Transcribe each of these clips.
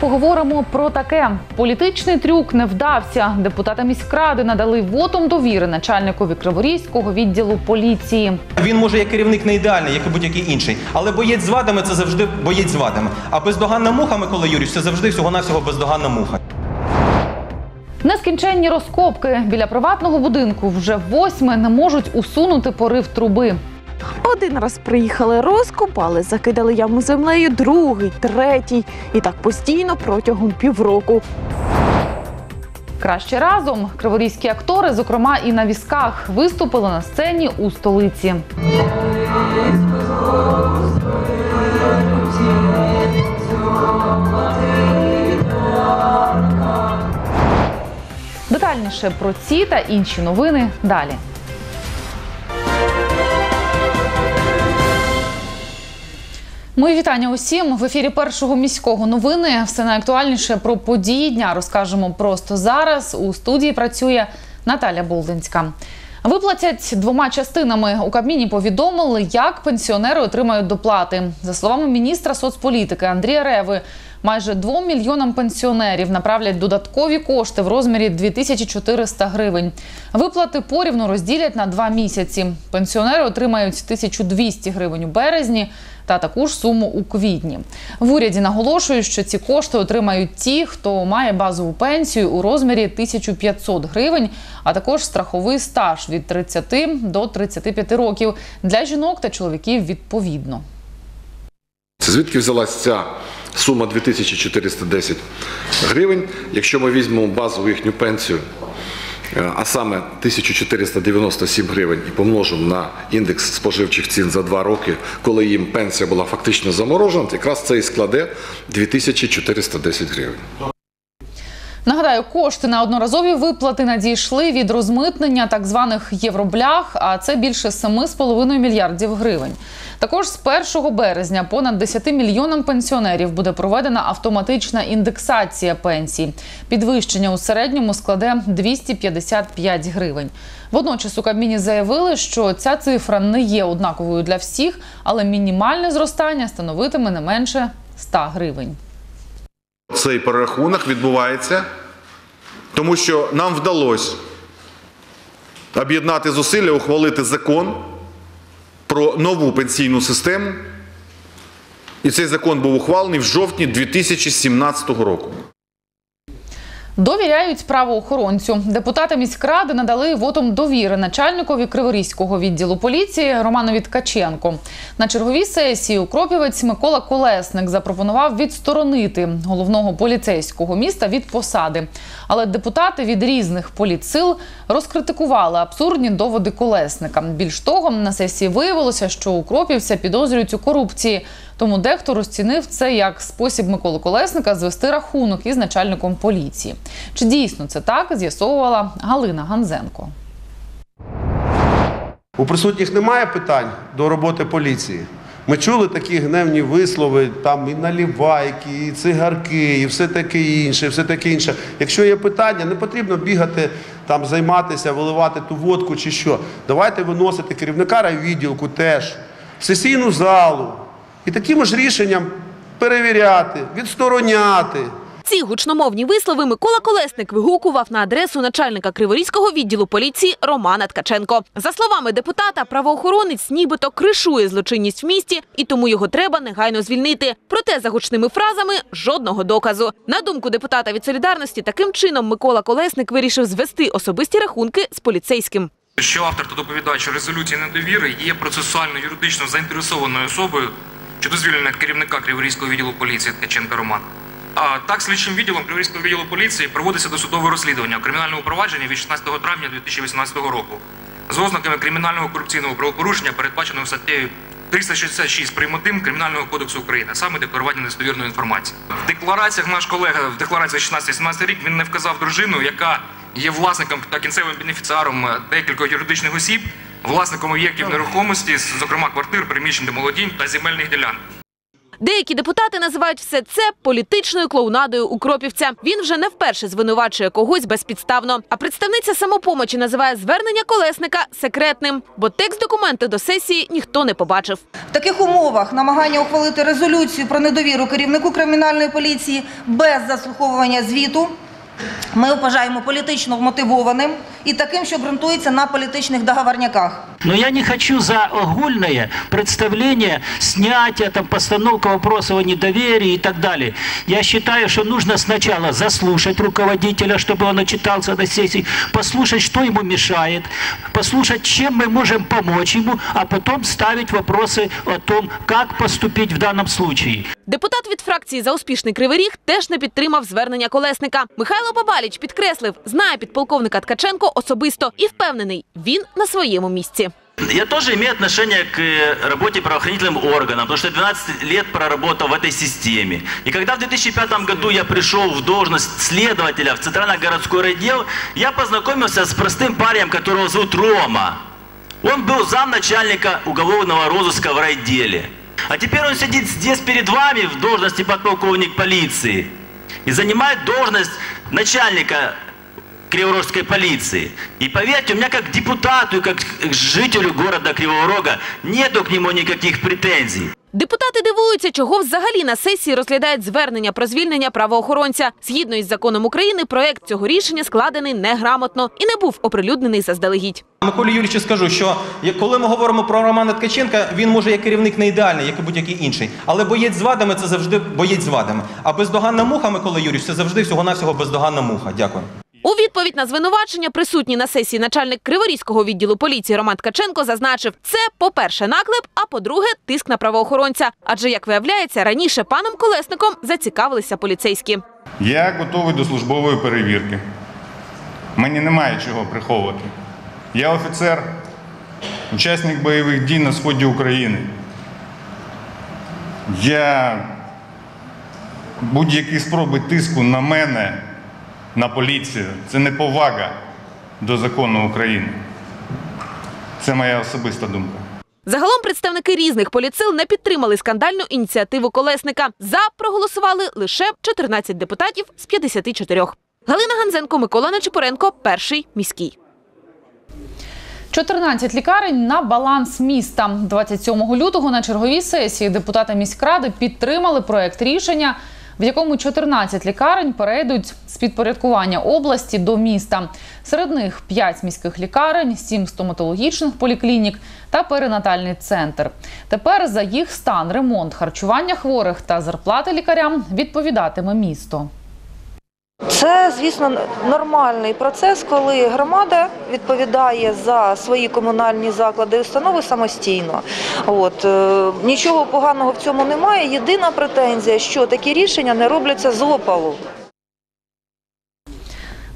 поговоримо про таке: політичний трюк не вдався. Депутата міськради надали вотом довіри начальникові Криворізького відділу поліції. Він може як керівник не ідеальний, як і будь-який інший. Але боєць з вадами це завжди боєць з вадами. А бездоганна муха, Микола Юрійович, це завжди всього-навсього бездоганна муха. Нескінченні розкопки біля приватного будинку вже восьме не можуть усунути порив труби. Один раз приїхали, розкопали, закидали яму землею, другий, третій. І так постійно протягом півроку. Краще разом криворізькі актори, зокрема і на візках, виступили на сцені у столиці. Детальніше про ці та інші новини далі. Мої вітання усім в ефірі першого міського новини. Все найактуальніше про події дня розкажемо просто зараз. У студії працює Наталя Болдинська. Виплатять двома частинами. У Кабміні повідомили, як пенсіонери отримають доплати. За словами міністра соцполітики Андрія Реви, майже 2 мільйонам пенсіонерів направлять додаткові кошти в розмірі 2400 гривень. Виплати порівну розділять на два місяці. Пенсіонери отримають 1200 гривень у березні та таку ж суму у квітні. В уряді наголошують, що ці кошти отримають ті, хто має базову пенсію у розмірі 1500 гривень, а також страховий стаж від 30 до 35 років для жінок та чоловіків відповідно. Звідки взялась ця сума 2410 гривень? Якщо ми візьмемо базову їхню пенсію, е, а саме 1497 гривень і помножимо на індекс споживчих цін за два роки, коли їм пенсія була фактично заморожена, якраз це і складе 2410 гривень. Нагадаю, кошти на одноразові виплати надійшли від розмитнення так званих євроблях, а це більше 7,5 мільярдів гривень. Також з 1 березня понад 10 мільйонам пенсіонерів буде проведена автоматична індексація пенсій. Підвищення у середньому складе 255 гривень. Водночас у Кабміні заявили, що ця цифра не є однаковою для всіх, але мінімальне зростання становитиме не менше 100 гривень. Цей перерахунок відбувається, тому що нам вдалося об'єднати зусилля, ухвалити закон про нову пенсійну систему. І цей закон був ухвалений в жовтні 2017 року. Довіряють правоохоронцю. Депутати міськради надали вотом довіри начальникові Криворізького відділу поліції Романові Ткаченко. На черговій сесії укропівець Микола Колесник запропонував відсторонити головного поліцейського міста від посади. Але депутати від різних політсил розкритикували абсурдні доводи колесника. Більш того, на сесії виявилося, що укропівця підозрюють у корупції. Тому дехто розцінив це як спосіб Миколи Колесника звести рахунок із начальником поліції. Чи дійсно це так, з'ясовувала Галина Ганзенко. У присутніх немає питань до роботи поліції. Ми чули такі гневні вислови, там і налівайки, і цигарки, і все таке інше, і все таке інше. Якщо є питання, не потрібно бігати, там, займатися, виливати ту водку чи що. Давайте виносити керівника райвідділку теж сесійну залу і таким ж рішенням перевіряти, відстороняти. Ці гучномовні вислови Микола Колесник вигукував на адресу начальника Криворізького відділу поліції Романа Ткаченко. За словами депутата, правоохоронець нібито кришує злочинність в місті, і тому його треба негайно звільнити. Проте за гучними фразами жодного доказу. На думку депутата від солідарності, таким чином Микола Колесник вирішив звести особисті рахунки з поліцейським. що автор та доповідач резолюції недовіри є процесуально юридично заінтересованою особою щодо звільнення керівника Криворізького відділу поліції Ткаченка Романа. А так, слідчим відділом Криворізького відділу поліції проводиться досудове розслідування у кримінальному провадженні від 16 травня 2018 року з ознаками кримінального корупційного правопорушення, передбаченого статтею 366 прим. 1 Кримінального кодексу України, саме декларування недостовірної інформації. В деклараціях наш колега в декларації 16-17 рік він не вказав дружину, яка є власником та кінцевим бенефіціаром декількох юридичних осіб, власником об'єктів нерухомості, зокрема квартир, приміщень домолодінь та земельних ділянок. Деякі депутати називають все це політичною клоунадою укропівця. Він вже не вперше звинувачує когось безпідставно. А представниця самопомочі називає звернення колесника секретним, бо текст документу до сесії ніхто не побачив. В таких умовах намагання ухвалити резолюцію про недовіру керівнику кримінальної поліції без заслуховування звіту ми вважаємо політично вмотивованим і таким, що ґрунтується на політичних договорняках. Но я не хочу за огульное представление, снятие, там, постановка вопросов о недоверии и так далее. Я считаю, что нужно сначала заслушать руководителя, чтобы он отчитался на сессии, послушать, что ему мешает, послушать, чем мы можем помочь ему, а потом ставить вопросы о том, как поступить в данном случае. Депутат від фракції за успішний кривий ріг теж не підтримав звернення колесника. Михайло Бабаліч підкреслив, знає підполковника Ткаченко особисто і впевнений, він на своєму місці. Я тоже имею отношение к э, работе правоохранительным органам, потому что я 12 лет проработал в этой системе. И когда в 2005 году я пришел в должность следователя в Центральный городской райдел, я познакомился с простым парнем, которого зовут Рома. Он был замначальника уголовного розыска в райделе. А теперь он сидит здесь перед вами в должности подполковник полиции и занимает должность начальника Криворожской полиции. И поверьте, у меня как депутату и как жителю города Кривого Рога нету к нему никаких претензий. Депутати дивуються, чого взагалі на сесії розглядають звернення про звільнення правоохоронця. Згідно із законом України, проект цього рішення складений неграмотно і не був оприлюднений заздалегідь. Миколі Юрійовичу скажу, що коли ми говоримо про Романа Ткаченка, він може як керівник не ідеальний, як і будь-який інший. Але боєць з вадами це завжди боєць з вадами. А бездоганна муха, Микола Юрійович, це завжди всього-навсього бездоганна муха. Дякую. У відповідь на звинувачення присутній на сесії начальник Криворізького відділу поліції Роман Ткаченко зазначив, це, по-перше, наклеп, а по-друге, тиск на правоохоронця. Адже, як виявляється, раніше паном Колесником зацікавилися поліцейські. Я готовий до службової перевірки. Мені немає чого приховувати. Я офіцер, учасник бойових дій на сході України. Я будь-які спроби тиску на мене, на поліцію це неповага до закону України. Це моя особиста думка. Загалом представники різних поліцил не підтримали скандальну ініціативу Колесника. За проголосували лише 14 депутатів з 54. Галина Ганзенко, Микола Нечипоренко, перший міський. 14 лікарень на баланс міста. 27 лютого на черговій сесії депутати міськради підтримали проект рішення, в якому 14 лікарень перейдуть з підпорядкування області до міста. Серед них 5 міських лікарень, 7 стоматологічних поліклінік та перинатальний центр. Тепер за їх стан, ремонт, харчування хворих та зарплати лікарям відповідатиме місто. Це, звісно, нормальний процес, коли громада відповідає за свої комунальні заклади і установи самостійно. От е, нічого поганого в цьому немає. Єдина претензія, що такі рішення не робляться з опалу.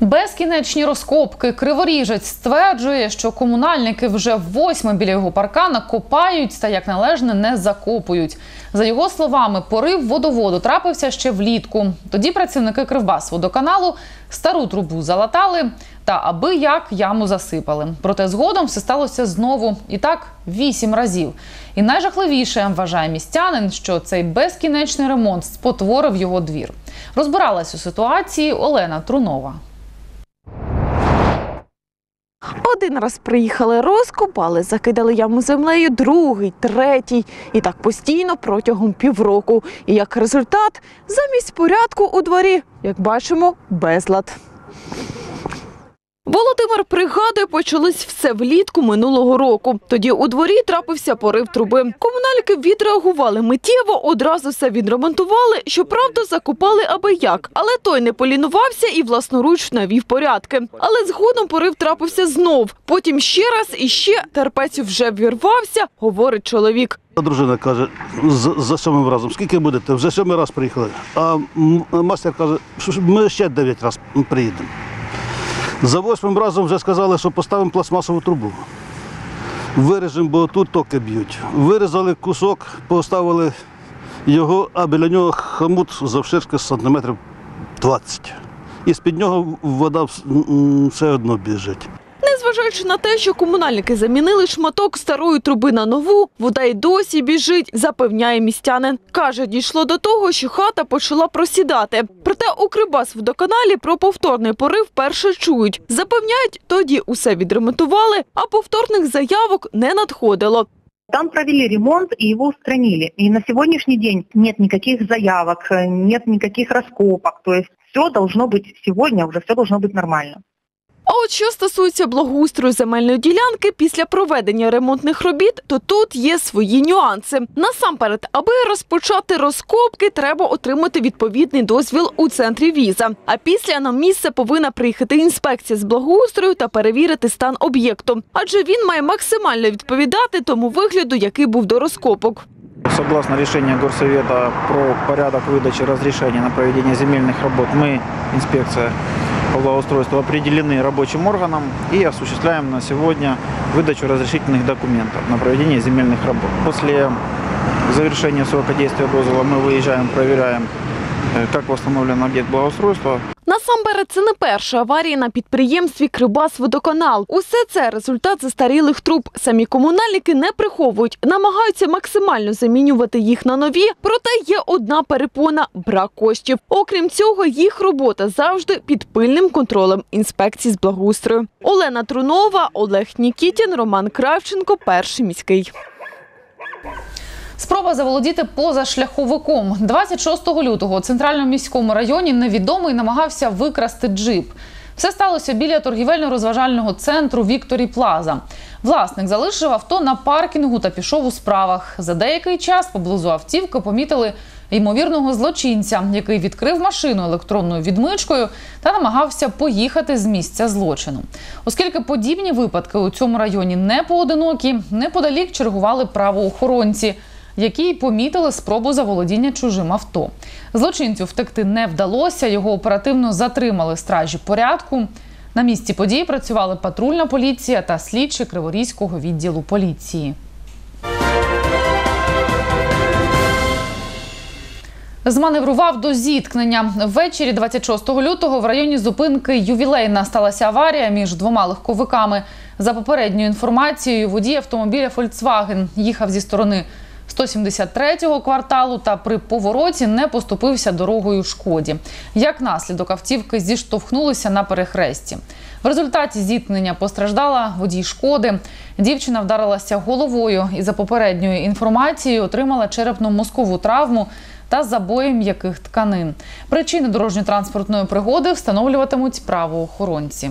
Безкінечні розкопки. Криворіжець стверджує, що комунальники вже восьме біля його паркана копають та як належне не закопують. За його словами, порив водоводу трапився ще влітку. Тоді працівники Кривбасводоканалу стару трубу залатали та аби як яму засипали. Проте згодом все сталося знову і так вісім разів. І найжахливіше вважає містянин, що цей безкінечний ремонт спотворив його двір. Розбиралась у ситуації Олена Трунова. Один раз приїхали, розкопали, закидали яму землею, другий, третій. І так постійно протягом півроку. І як результат, замість порядку у дворі, як бачимо, безлад. Володимир пригадує, почалось все влітку минулого року. Тоді у дворі трапився порив труби. Комунальники відреагували миттєво, одразу все відремонтували. Щоправда, закопали аби як. Але той не полінувався і власноруч навів порядки. Але згодом порив трапився знов. Потім ще раз і ще терпець вже вірвався, говорить чоловік. Дружина каже, за сьомим разом, скільки будете? Вже сьомий раз приїхали. А мастер каже, що ми ще дев'ять разів приїдемо. За восьмим разом вже сказали, що поставимо пластмасову трубу. Виріжемо, бо тут токи б'ють. Вирізали кусок, поставили його, а біля нього хамут завширшки сантиметрів 20. І з-під нього вода все одно біжить. Незважаючи Незважаючи на те, що комунальники замінили шматок старої труби на нову, вода й досі біжить, запевняє містянин. Каже, дійшло до того, що хата почала просідати. Проте у Крибас-водоканалі про повторний порив перше чують. Запевняють, тоді усе відремонтували, а повторних заявок не надходило. Там провели ремонт и его устранили. И на сегодняшний день нет никаких заявок, э, нет никаких раскопок. То есть все должно быть сегодня, уже все должно быть нормально. А от що стосується благоустрою земельної ділянки після проведення ремонтних робіт, то тут є свої нюанси. Насамперед, аби розпочати розкопки, треба отримати відповідний дозвіл у центрі віза. А після на місце повинна приїхати інспекція з благоустрою та перевірити стан об'єкту, адже він має максимально відповідати тому вигляду, який був до розкопок. Согласно решению Горсовета про порядок выдачи разрешения на проведение земельных работ, мы, инспекция По благоустройству, определены рабочим органом и осуществляем на сегодня выдачу разрешительных документов на проведение земельных работ. После завершения срока действия дозвола мы выезжаем, проверяем, э, как восстановлен объект благоустройства, Насамперед, це не перша аварія на підприємстві Крибас-водоканал. Усе це результат застарілих труб. Самі комунальники не приховують, намагаються максимально замінювати їх на нові. Проте є одна перепона брак коштів. Окрім цього, їх робота завжди під пильним контролем інспекції з благоустрою. Олена Трунова, Олег Нікітін, Роман Кравченко, перший міський. Спроба заволодіти позашляховиком. 26 лютого у центральному міському районі невідомий намагався викрасти джип. Все сталося біля торгівельно-розважального центру Вікторі Плаза. Власник залишив авто на паркінгу та пішов у справах. За деякий час поблизу автівки помітили ймовірного злочинця, який відкрив машину електронною відмичкою та намагався поїхати з місця злочину. Оскільки подібні випадки у цьому районі не поодинокі, неподалік чергували правоохоронці які помітили спробу заволодіння чужим авто. Злочинцю втекти не вдалося. Його оперативно затримали стражі порядку. На місці події працювали патрульна поліція та слідчі Криворізького відділу поліції. Зманеврував до зіткнення. Ввечері 26 лютого в районі зупинки ювілейна сталася аварія між двома легковиками. За попередньою інформацією, водій автомобіля Volkswagen їхав зі сторони 173-го кварталу та при повороті не поступився дорогою шкоді. Як наслідок автівки зіштовхнулися на перехресті. В результаті зіткнення постраждала водій шкоди. Дівчина вдарилася головою і за попередньою інформацією отримала черепно-мозкову травму та забої м'яких тканин. Причини дорожньо-транспортної пригоди встановлюватимуть правоохоронці.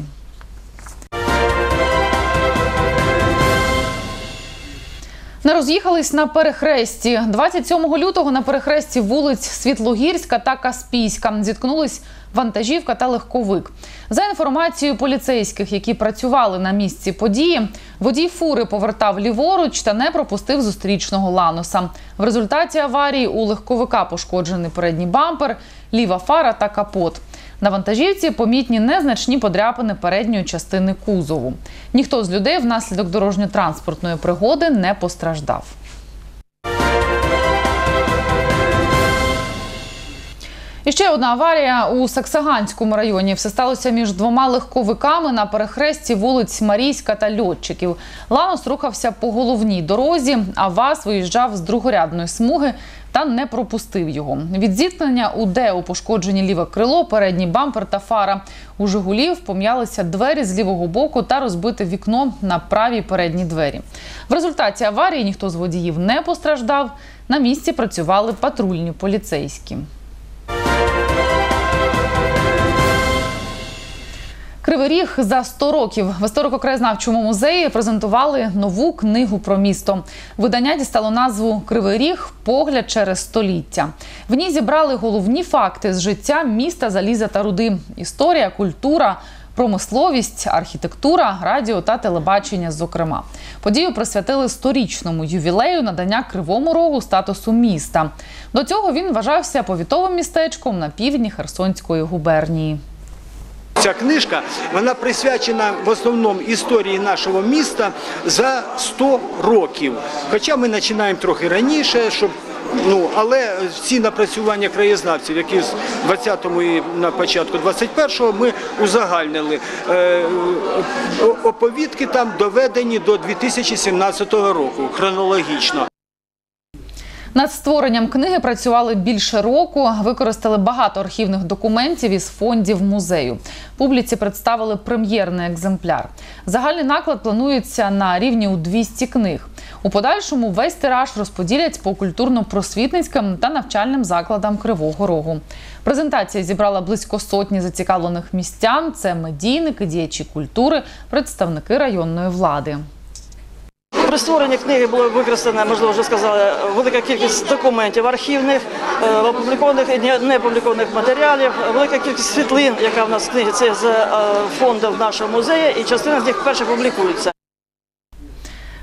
Не роз'їхались на перехресті. 27 лютого на перехресті вулиць Світлогірська та Каспійська зіткнулись вантажівка та легковик. За інформацією поліцейських, які працювали на місці події, водій фури повертав ліворуч та не пропустив зустрічного ланоса. В результаті аварії у легковика пошкоджений передній бампер, ліва фара та капот. На вантажівці помітні незначні подряпини передньої частини кузову. Ніхто з людей внаслідок дорожньо-транспортної пригоди не постраждав. І ще одна аварія у Саксаганському районі. Все сталося між двома легковиками на перехресті вулиць Марійська та Льотчиків. Ланос рухався по головній дорозі, а ВАЗ виїжджав з другорядної смуги та не пропустив його. Від зіткнення у Део пошкоджені ліве крило, передній бампер та фара. У Жигулів пом'ялися двері з лівого боку та розбите вікно на правій передній двері. В результаті аварії ніхто з водіїв не постраждав. На місці працювали патрульні поліцейські. Кривий Ріг за 100 років в історико-краєзнавчому музеї презентували нову книгу про місто. Видання дістало назву Кривий Ріг погляд через століття. В ній зібрали головні факти з життя міста заліза та руди: історія, культура. Промисловість, архітектура, радіо та телебачення. Зокрема, подію присвятили сторічному ювілею надання Кривому Рогу статусу міста. До цього він вважався повітовим містечком на півдні Херсонської губернії. Ця книжка вона присвячена в основному історії нашого міста за 100 років. Хоча ми починаємо трохи раніше, щоб Ну, але всі напрацювання краєзнавців, які з 20-му і на початку 21-го ми узагальнили. Е, Оповідки там доведені до 2017 року хронологічно. Над створенням книги працювали більше року, використали багато архівних документів із фондів музею. Публіці представили прем'єрний екземпляр. Загальний наклад планується на рівні у 200 книг. У подальшому весь тираж розподілять по культурно-просвітницьким та навчальним закладам Кривого Рогу. Презентація зібрала близько сотні зацікавлених містян. Це медійники, діячі культури, представники районної влади. При створенні книги було використано, можливо, вже сказали, велика кількість документів архівних, е, опублікованих і не- не опублікованих матеріалів, велика кількість світлин, яка в нас в книгі, це з е, фонду нашого музею, і частина з них вперше публікується.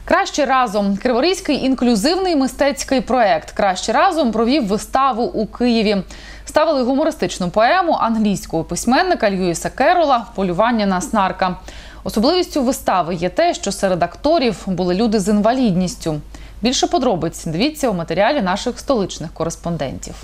Краще разом Криворізький інклюзивний мистецький проект Краще разом провів виставу у Києві. Ставили гумористичну поему англійського письменника Льюіса Керола Полювання на снарка. Особливістю вистави є те, що серед акторів були люди з інвалідністю. Більше подробиць дивіться у матеріалі наших столичних кореспондентів.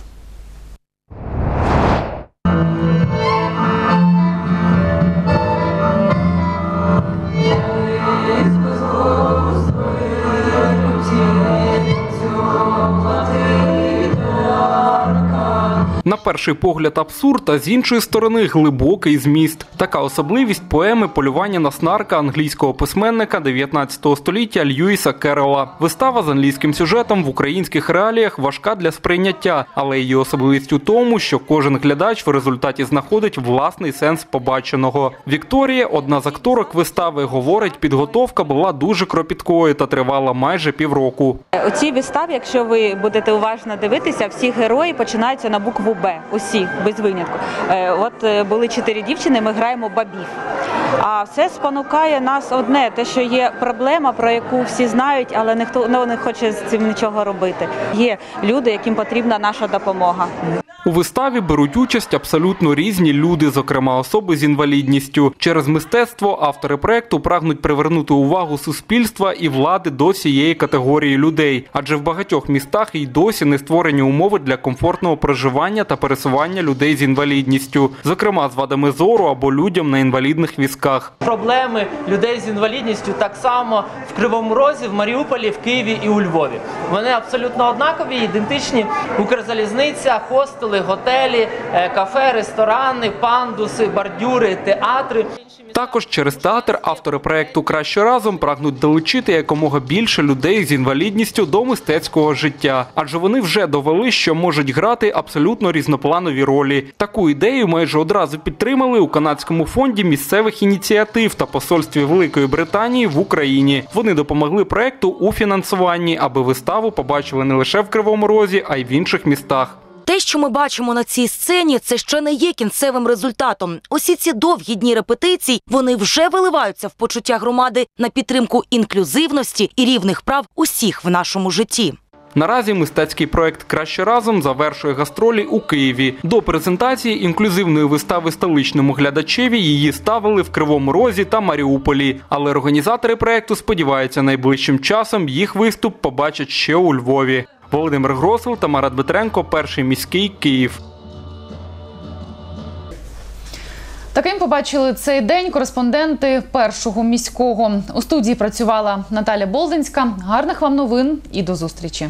Перший погляд абсурд, а з іншої сторони глибокий зміст. Така особливість поеми полювання на снарка англійського письменника 19 століття Льюіса Керрола. Вистава з англійським сюжетом в українських реаліях важка для сприйняття, але її особливість у тому, що кожен глядач в результаті знаходить власний сенс побаченого. Вікторія, одна з акторок вистави, говорить, підготовка була дуже кропіткою та тривала майже півроку. У цій виставі, якщо ви будете уважно дивитися, всі герої починаються на букву Б. Усі без винятку. Е, От е, були чотири дівчини, ми граємо бабів. А все спонукає нас одне, те, що є проблема, про яку всі знають, але ніхто ну, не хоче з цим нічого робити. Є люди, яким потрібна наша допомога. У виставі беруть участь абсолютно різні люди, зокрема особи з інвалідністю. Через мистецтво автори проекту прагнуть привернути увагу суспільства і влади до цієї категорії людей, адже в багатьох містах і досі не створені умови для комфортного проживання та пересування людей з інвалідністю, зокрема з вадами зору або людям на інвалідних візках. Проблеми людей з інвалідністю так само в Кривому Розі, в Маріуполі, в Києві і у Львові. Вони абсолютно однакові, ідентичні. Укрзалізниця, хостели, готелі, е, кафе, ресторани, пандуси, бордюри, театри. Також через театр автори проекту Краще разом прагнуть долучити якомога більше людей з інвалідністю до мистецького життя, адже вони вже довели, що можуть грати абсолютно різнопланові ролі. Таку ідею майже одразу підтримали у канадському фонді місцевих ініціатив та посольстві Великої Британії в Україні. Вони допомогли проекту у фінансуванні, аби виставу побачили не лише в Кривому Розі, а й в інших містах. Те, що ми бачимо на цій сцені, це ще не є кінцевим результатом. Усі ці довгі дні репетицій вони вже виливаються в почуття громади на підтримку інклюзивності і рівних прав усіх в нашому житті. Наразі мистецький проект Краще разом завершує гастролі у Києві. До презентації інклюзивної вистави столичному глядачеві її ставили в Кривому Розі та Маріуполі. Але організатори проекту сподіваються, найближчим часом їх виступ побачать ще у Львові. Володимир Гросел та Марат Бетренко, перший міський Київ. Таким побачили цей день кореспонденти першого міського. У студії працювала Наталя Болдинська. Гарних вам новин і до зустрічі.